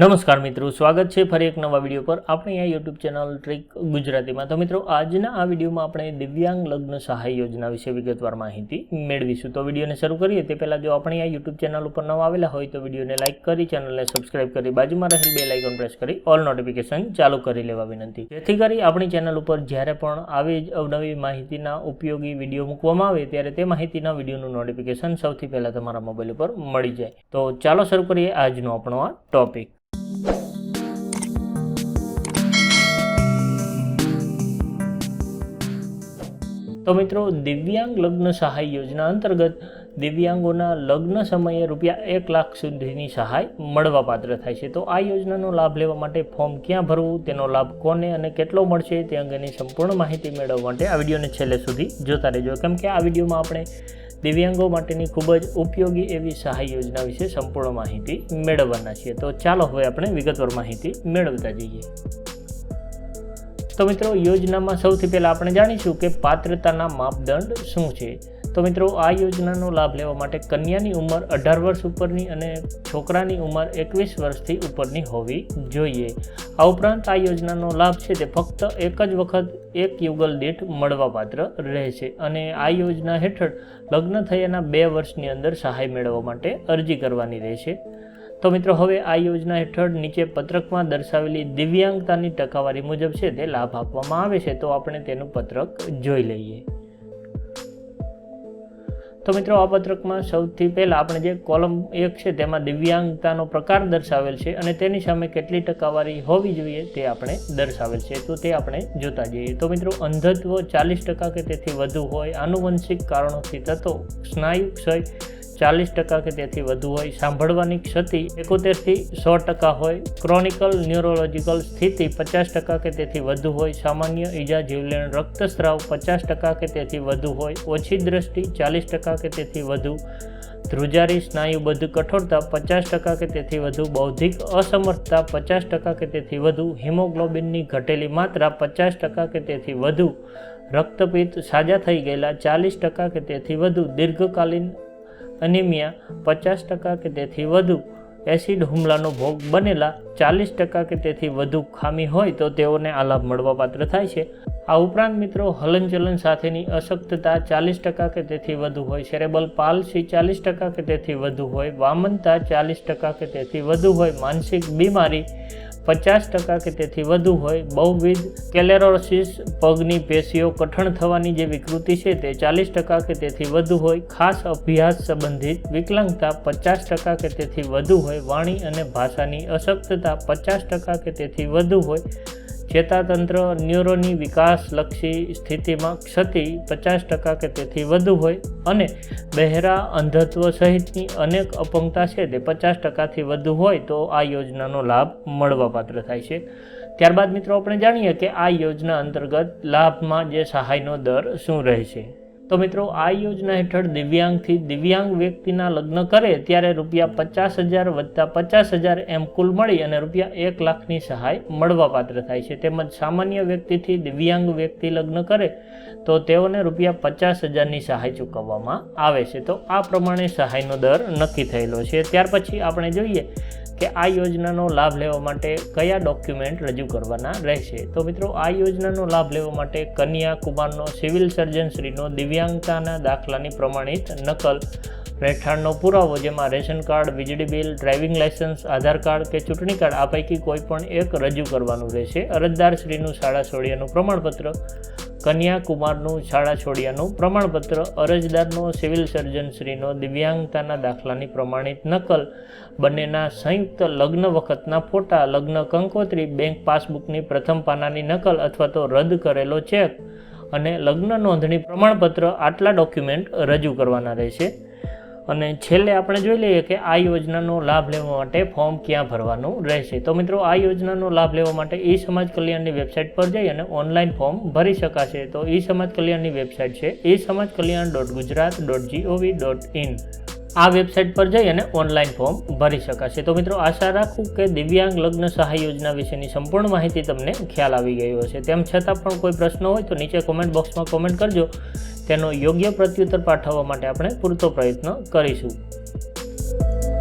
નમસ્કાર મિત્રો, સ્વાગત છે ફરી એક નવા વીડિયો પર. આપણી આ યુટ્યુબ ચેનલ ટ્રીક ગુજરાતીમાં. તો મિત્રો, આજના આ વિડીયોમાં આપણે દિવ્યાંગ લગ્ન સહાય યોજના વિશે વિગતવાર માહિતી મેળવીશું. તો વિડીયોને શરૂ કરીએ. તે પહેલાં જો આપણી આ યુટ્યુબ ચેનલ ઉપર નવા આવેલા હોય, તો વિડીયોને લાઇક કરી, ચેનલને સબસ્ક્રાઇબ કરી, બાજુમાં રહેલ બે લાઇકોન પ્રેસ કરી ઓલ નોટિફિકેશન ચાલુ કરી લેવા વિનંતી. જેથી કરી આપણી ચેનલ ઉપર જ્યારે પણ આવી જ અવનવી માહિતીના ઉપયોગી વીડિયો મૂકવામાં આવે, ત્યારે તે માહિતીના વિડીયોનું નોટિફિકેશન સૌથી પહેલાં તમારા મોબાઈલ ઉપર મળી જાય. તો ચાલો શરૂ કરીએ આજનો આપણો આ ટોપિક તો મિત્રો દિવ્યાંગ લગ્ન સહાય યોજના અંતર્ગત દિવ્યાંગોના લગ્ન સમયે રૂપિયા એક લાખ સુધીની સહાય મળવાપાત્ર થાય છે. તો આ યોજનાનો લાભ લેવા માટે ફોર્મ ક્યાં ભરવું, તેનો લાભ કોને અને કેટલો મળશે તે અંગેની સંપૂર્ણ માહિતી મેળવવા માટે આ વિડીયોને છેલ્લે સુધી જોતા રહેજો. કેમ કે આ વિડીયોમાં આપણે દિવ્યાંગો માટેની ખૂબ જ ઉપયોગી એવી સહાય યોજના વિશે સંપૂર્ણ માહિતી મેળવવાના છીએ. તો ચાલો હવે આપણે વિગતવાર માહિતી મેળવતા જઈએ. તો મિત્રો, યોજનામાં સૌથી પહેલાં આપણે જાણીશું કે પાત્રતાના માપદંડ શું છે. તો મિત્રો, આ યોજનાનો લાભ લેવા માટે કન્યાની ઉંમર અઢાર વર્ષ ઉપરની અને છોકરાની ઉંમર એકવીસ વર્ષથી ઉપરની હોવી જોઈએ. આ ઉપરાંત આ યોજનાનો લાભ છે તે ફક્ત એક જ વખત એક યુગલ દીઠ મળવાપાત્ર રહેશે અને આ યોજના હેઠળ લગ્ન થયાના બે વર્ષની અંદર સહાય મેળવવા માટે અરજી કરવાની રહેશે. તો મિત્રો, હવે આ યોજના હેઠળ નીચે પત્રકમાં દર્શાવેલી દિવ્યાંગતાની ટકાવારી મુજબ છે તે લાભ આપવામાં આવે છે. તો આપણે તેનું પત્રક જોઈ લઈએ. તો મિત્રો, આ પત્રકમાં સૌથી પહેલાં આપણે જે કોલમ એક છે તેમાં દિવ્યાંગતાનો પ્રકાર દર્શાવેલ છે અને તેની સામે કેટલી ટકાવારી હોવી જોઈએ તે આપણે દર્શાવેલ છે. તો તે આપણે જોતા જઈએ. તો મિત્રો, અંધત્વ ચાલીસ ટકા કે તેથી વધુ હોય, આનુવંશિક કારણોથી થતો સ્નાયુ ક્ષય ચાલીસ ટકા કે તેથી વધુ હોય. સાંભળવાની ક્ષતિ એકોતેરથી સો ટકા હોય. ક્રોનિકલ ન્યુરોલોજીકલ સ્થિતિ પચાસ ટકા કે તેથી વધુ હોય. સામાન્ય ઈજા જીવલેણ રક્તસ્રાવ પચાસ ટકા કે તેથી વધુ હોય. ઓછી દ્રષ્ટિ ચાલીસ ટકા કે તેથી વધુ. ધ્રુજારી સ્નાયુબદ્ધ કઠોરતા પચાસ ટકા કે તેથી વધુ. બૌદ્ધિક અસમર્થતા પચાસ ટકા કે તેથી વધુ. હિમોગ્લોબિનની ઘટેલી માત્રા પચાસ ટકા કે તેથી વધુ. રક્તપિત્ત સાજા થઈ ગયેલા ચાલીસ ટકા કે તેથી વધુ. દીર્ઘકાલીન અનિમિયા પચાસ ટકા કે તેથી વધુ એસિડ હુમલાનો ભોગ બનેલા ચાલીસ ટકા કે તેથી વધુ ખામી હોય તો તેઓને આ લાભ મળવાપાત્ર થાય છે. આ ઉપરાંત મિત્રો, હલનચલન સાથેની અશક્તતા ચાલીસ ટકા કે તેથી વધુ હોય, સેરેબલ પાલસી ચાલીસ ટકા કે તેથી વધુ હોય, વામનતા ચાલીસ ટકા કે તેથી વધુ હોય, માનસિક બીમારી પચાસ ટકા કે તેથી વધુ હોય, બહુવિધ કેલેરોસિસ પગની પેશીઓ કઠણ થવાની જે વિકૃતિ છે તે ચાલીસ ટકા કે તેથી વધુ હોય, ખાસ અભ્યાસ સંબંધિત વિકલાંગતા પચાસ ટકા કે તેથી વધુ હોય, વાણી અને ભાષાની અશક્તતા પચાસ ટકા કે તેથી વધુ હોય ચેતાતંત્ર ન્યુરોની વિકાસલક્ષી સ્થિતિમાં ક્ષતિ પચાસ ટકા કે તેથી વધુ હોય અને બહેરા અંધત્વ સહિતની અનેક અપંગતા છે તે પચાસ ટકાથી વધુ હોય તો આ યોજનાનો લાભ મળવાપાત્ર થાય છે. ત્યારબાદ મિત્રો આપણે જાણીએ કે આ યોજના અંતર્ગત લાભમાં જે સહાયનો દર શું રહેશે? તો મિત્રો, આ યોજના હેઠળ દિવ્યાંગથી દિવ્યાંગ વ્યક્તિના લગ્ન કરે ત્યારે રૂપિયા પચાસ હજાર વત્તા પચાસ હજાર એમ કુલ મળી અને રૂપિયા એક લાખની સહાય મળવાપાત્ર થાય છે. તેમજ સામાન્ય વ્યક્તિથી દિવ્યાંગ વ્યક્તિ લગ્ન કરે તો તેઓને રૂપિયા પચાસ હજારની સહાય ચૂકવવામાં આવે છે. તો આ પ્રમાણે સહાયનો દર નક્કી થયેલો છે. ત્યાર પછી આપણે જોઈએ કે આ યોજનાનો લાભ લેવા માટે કયા ડોક્યુમેન્ટ રજૂ કરવાના રહેશે. તો મિત્રો, આ યોજનાનો લાભ લેવા માટે કન્યા કુમારનો સિવિલ સર્જનશ્રીનો દિવ્યાંગતાના દાખલાની પ્રમાણિત નકલ, રહેઠાણનો પુરાવો જેમાં રેશન કાર્ડ, વીજળી bill, driving licence Aadhaar card કે ચૂંટણી કાર્ડ, આ પૈકી કોઈ પણ એક રજૂ કરવાનું રહેશે. અરજદારશ્રીનું શાળા છોડ્યાનું પ્રમાણપત્ર કન્યા કુમારનું શાળા છોડ્યાનું પ્રમાણપત્ર, અરજદારનો સિવિલ સર્જનશ્રીનો દિવ્યાંગતાના દાખલાની પ્રમાણિત નકલ, બંનેના સંયુક્ત લગ્ન વખતના ફોટા, લગ્ન કંકોત્રી, બેંક પાસબુકની પ્રથમ પાનાની નકલ અથવા તો રદ કરેલો ચેક અને લગ્ન નોંધણી પ્રમાણપત્ર આટલા ડોક્યુમેન્ટ રજૂ કરવાના રહેશે. અને છેલ્લે આપણે જોઈ લઈએ કે આ યોજનાનો લાભ લેવા માટે ફોર્મ ક્યાં ભરવાનું રહેશે. તો મિત્રો, આ યોજનાનો લાભ લેવા માટે ઈ સમાજ કલ્યાણની વેબસાઇટ પર જઈ અને ઓનલાઈન ફોર્મ ભરી શકાશે. તો ઈ સમાજ કલ્યાણની વેબસાઇટ છે e Samaj Kalyan dot Gujarat dot GOV dot in આ વેબસાઇટ પર જઈ અને ઓનલાઈન ફોર્મ ભરી શકાશે. તો મિત્રો, આશા રાખું કે દિવ્યાંગ લગ્ન સહાય યોજના વિશેની સંપૂર્ણ માહિતી તમને ખ્યાલ આવી ગયો હશે. તેમ છતાં પણ કોઈ પ્રશ્ન હોય તો નીચે કોમેન્ટ બોક્સમાં કોમેન્ટ કરજો. તેનો યોગ્ય પ્રત્યુત્તર પાઠવવા માટે આપણે પૂરતો પ્રયત્ન કરીશું.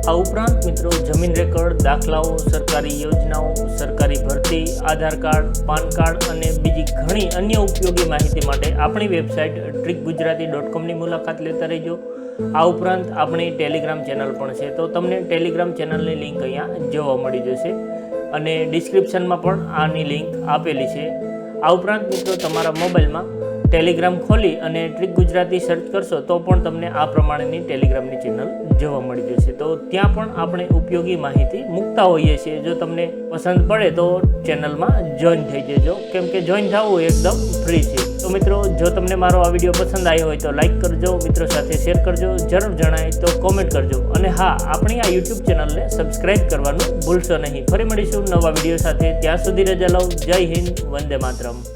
આ ઉપરાંત મિત્રો, જમીન રેકર્ડ, દાખલાઓ, સરકારી યોજનાઓ, સરકારી ભરતી, આધાર કાર્ડ, પાન કાર્ડ અને બીજી ઘણી અન્ય ઉપયોગી માહિતી માટે આપણી વેબસાઇટ ટ્રીક ગુજરાતી ડોટ કોમની મુલાકાત લેતા રહેજો. આ ઉપરાંત આપણી ટેલિગ્રામ ચેનલ પણ છે. તો તમને ટેલિગ્રામ ચેનલની લિંક અહીંયા જોવા મળી જશે. અને ડિસ્ક્રિપ્શનમાં પણ આની લિંક આપેલી છે. આ ઉપરાંત મિત્રો તમારા મોબાઈલમાં ટેલિગ્રામ ખોલી અને ટ્રીક ગુજરાતી સર્ચ કરશો તો પણ તમને આ પ્રમાણેની ટેલિગ્રામની ચેનલ જોવા મળી જશે. તો ત્યાં પણ આપણે ઉપયોગી માહિતી મૂકતા હોઈએ છીએ. જો તમને પસંદ પડે તો ચેનલમાં જોઈન થઈ જજો. કેમ કે જોઈન થવું એકદમ ફ્રી છે. તો મિત્રો, જો તમને મારો આ વીડિયો પસંદ આવ્યો હોય તો લાઈક કરજો, મિત્રો સાથે શેર કરજો, જરૂર જણાય તો કોમેન્ટ કરજો. અને હા, આપણી આ યુટ્યુબ ચેનલને સબસ્ક્રાઈબ કરવાનું ભૂલશો નહીં. ફરી મળીશું નવા વીડિયો સાથે. ત્યાં સુધી રજા લઉં જય હિન્દ, વંદે માતરમ.